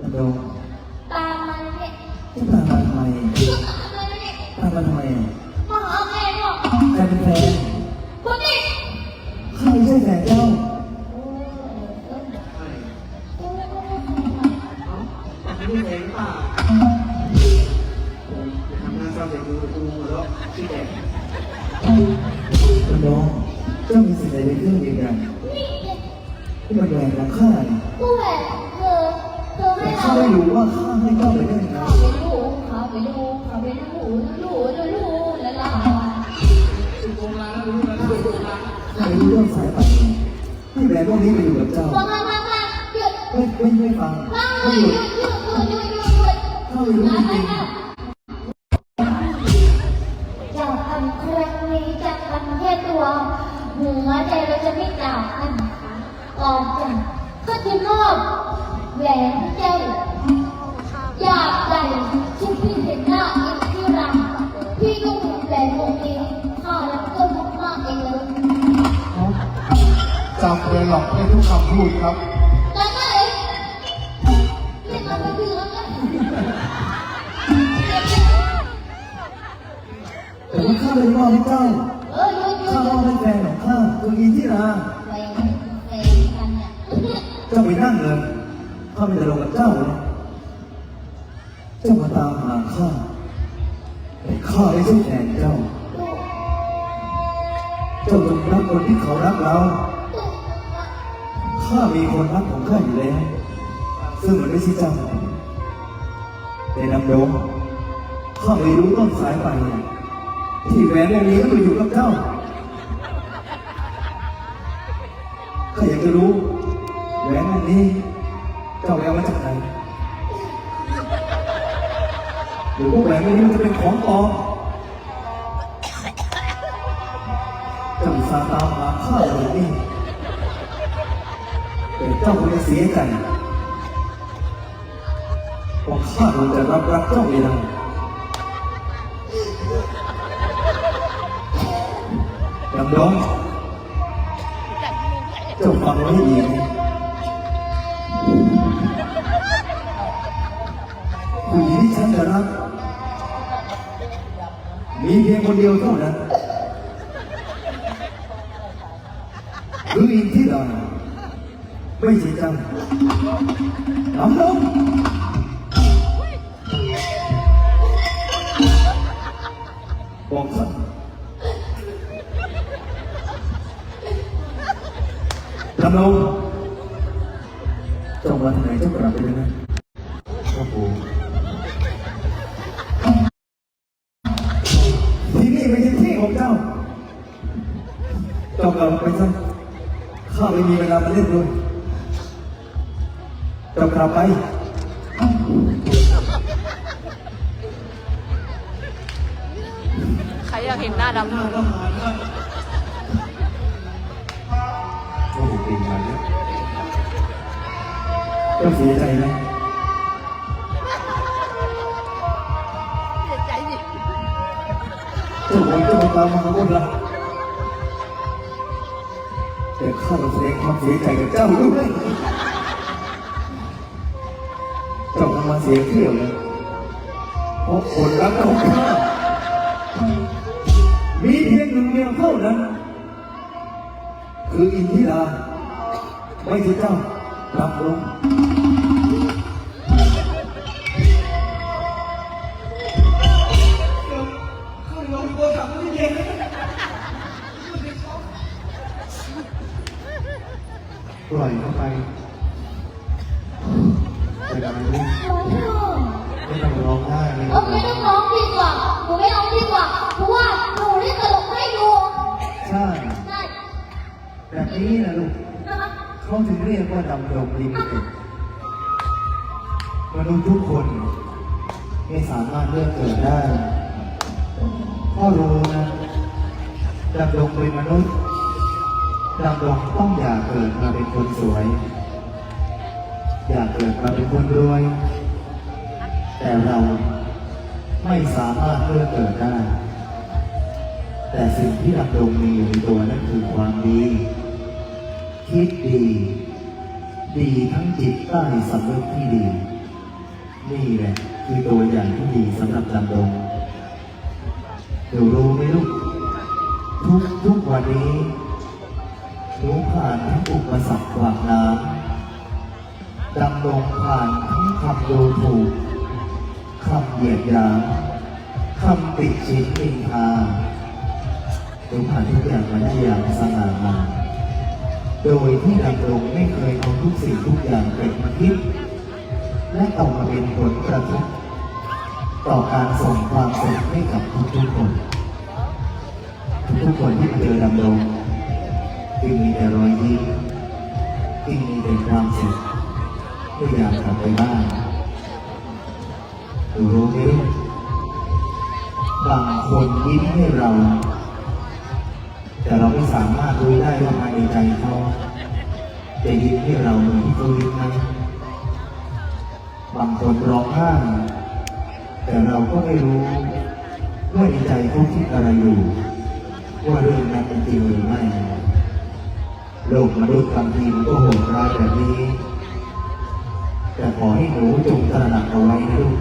ดำดงตามมันเนี่ยจะตามมาทำไมตามมันเนี่ยตามมาทำไมอะมาหาแม่บอกใครเป็นแฟนคนนี้ข้าไม่ใช่แฟนเจ้าไม่แข็งป่าทำงานเศร้าเด็กดูดูหัวเราะขี้แตกดำดงเจ้ามีสิ่งใดเป็นเครื่องยืนยันนี่ที่มันแหวนของข้าเนี่ยกูแหวน ข้าไม่รู้ว่าข้าให้เจ้าไปได้ยังไงข้าไปดูข้าไปดูข้าไปดูดูดูดูละละสุโกลาแล้วรู้แล้วสุโกลาข้าไม่รู้เรื่องสายไปให้แหวนพวกนี้ไปอยู่กับเจ้าฟังฟังฟังฟังหยุดไม่ไม่ไม่ฟังฟังไม่หยุดดหยุดหยุดหยุดหยุดหยุดข้าไม่รู้จริงจากกันครั้งนี้จากกันแค่ตัวหัวใจเราจะไม่จากกันออกจากก็จะมอบ แหวนให้เจ้าอยากใส่ชุดพี่เห็นหน้าอีกที่รักพี่ก็ถูกแหวนวงนี้ข้ารักเจ้ามากๆเองเลยจำเลยหลอกได้ทุกคำพูดครับแล้วก็เลยเรียกมาไปถึงแล้วก็ๆแต่ว่าข้าไม่ได้มอบให้เจ้าเออห ข้าไม่ได้ลงกับเจ้าเลยเจ้ามาตามหาข้าแต่ข้าไม่ใช่แฟนเจ้า เจ้าจงรักคนที่เขารักเราข้ามีคนรักของข้าอยู่แล้ว ซึ่งมันไม่ใช่เจ้าแต่นำดงข้าไม่รู้ต้นสายไปที่แหวนวงนี้มันอยู่กับเจ้าข้าอยากจะรู้ ว่าแหวนวงนี้มันจะเป็นของปลอมเจ้าอุตสาตามหาข้าเลยนี่แต่เจ้าคงจะเสียใจเพราะข้าคงจะรับรักเจ้าไม่ได้ดำดงเจ้าฟังไว้ดีนะผู้หญิงที่ฉันจะรัก มีเพียงคนเดียวเท่านั้นคืออินทิราไม่ใช่จังน้ำลงบอกท่านดำลงเจ้าวันไหนจ้ากลับไปเลยนะโอ้โห เวลามาเล่นด้วยเจ้ากลับไปใครอยากเห็นหน้าดำโอ้โหปีมาแล้วเจ้าเสียใจไหมเสียใจสิเจ้าคงจะมาตามมาขบวนละ แต่ข้าต้องแสดงความเสียใจกับเจ้าด้วย เจ้ากำลังเสียเที่ยวเลยเพราะคนรักของข้ามีเพียงหนึ่งเดียวเท่านั้น คืออินทิราไม่ใช่เจ้ารับรู้ ปล่อยเข้าไปไปดังนี้ร้องไห้ไม่ต้องร้องไห้เลยเออไม่ต้องร้องดีกว่าหนูไม่ร้องดีกว่าเพราะว่าหนูเล่นตลกให้ดูใช่ใช่แบบนี้นะลูกนะคะเขาถึงเรียกว่าดำดงลิมิเต็ดมนุษย์ทุกคนไม่สามารถเลือกเกิดได้พ่อรู้นะดำดงเป็นมนุษย์ ดำดงต้องอย่าเกิดมาเป็นคนสวย อย่าเกิดมาเป็นคนรวย แต่เราไม่สามารถเลือกเกิดได้ แต่สิ่งที่ดำดงมีอยู่ในตัวนั่นคือความดี คิดดี ดีทั้งจิตใต้สำนึกที่ดี นี่แหละคือตัวอย่างที่ดีสำหรับดำรงหนูรู้ไหมลูกทุกทุกวันนี้ หนูผ่านทั้งอุปสรรคขวากน้ำดำรงผ่านทั้งคำดูถูกคำเหยียดหยามคำติชินนินทาหนูผ่านทุกอย่างมาได้อย่างสง่างามโดยที่ดำรงไม่เคยเอาทุกสิ่งทุกอย่างเป็นมาคิดและเอามาเป็นผลกระทบต่อการส่งความสุขให้กับทุกๆคน ทุกคนที่เจอดำรง ที่มีแต่รอยยิ้มที่มีแต่ความสุขที่อยากกลับไปบ้านดูรู้ไหมบางคนยิ้มให้เรา แต่เราไม่สามารถรู้ได้ว่าภายในใจเขาจะยิ้มให้เราเหมือนที่เขายิ้มไหมบางคนร้องไห้แต่เราก็ไม่รู้ว่าในใจเขาคิดอะไรอยู่ ว่าเรื่องนั้นเป็นจริงหรือไม่ โลกมนุษย์บางทีมันก็โหดร้ายแบบนี้แต่ขอให้หนูจงตระหนักเอาไว้นะลูก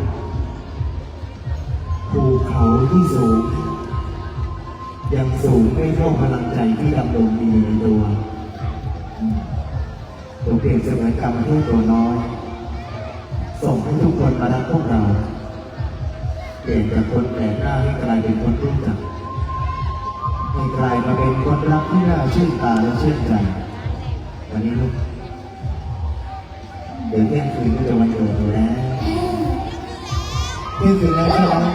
ภูเขาที่สูง ยังสูงไม่เท่าพลังใจที่ดำรงมีในตัวหนูเปรียบเสมือนกรรมทูตตัวน้อยส่งให้ทุกคนมารักพวกเรา เปลี่ยนจากคนแปลกหน้าให้กลายเป็นคนรู้จัก ให้กลายมาเป็นคนรักที่น่าชื่นตาและชื่นใจวันนี้ลูกเดี๋ยวเที่ยงคืนก็จะวันเกิดอยู่แล้วเที่ยงคืนแล้วใช่ไหม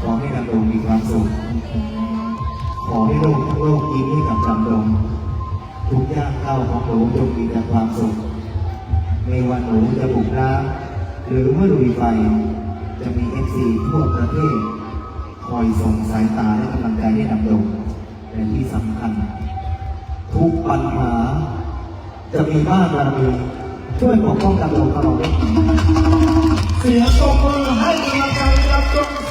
ขอให้ดำรงมีความสุข ขอให้โลกทั้งโลกยิ้มให้กับดำรงทุกย่างก้าวของหนูจงมีแต่ความสุขไม่ว่าหนูจะบุกน้ำหรือเมื่อลุยไฟจะมีเอฟซีทั่วประเทศ คอยส่งสายตาและกำลังใจ และที่สำคัญ ทุกปัญหา จะมีบ้านเรามีช่วยปกป้องกันเราตลอดเสียงตบมือให้กำลังใจกับจง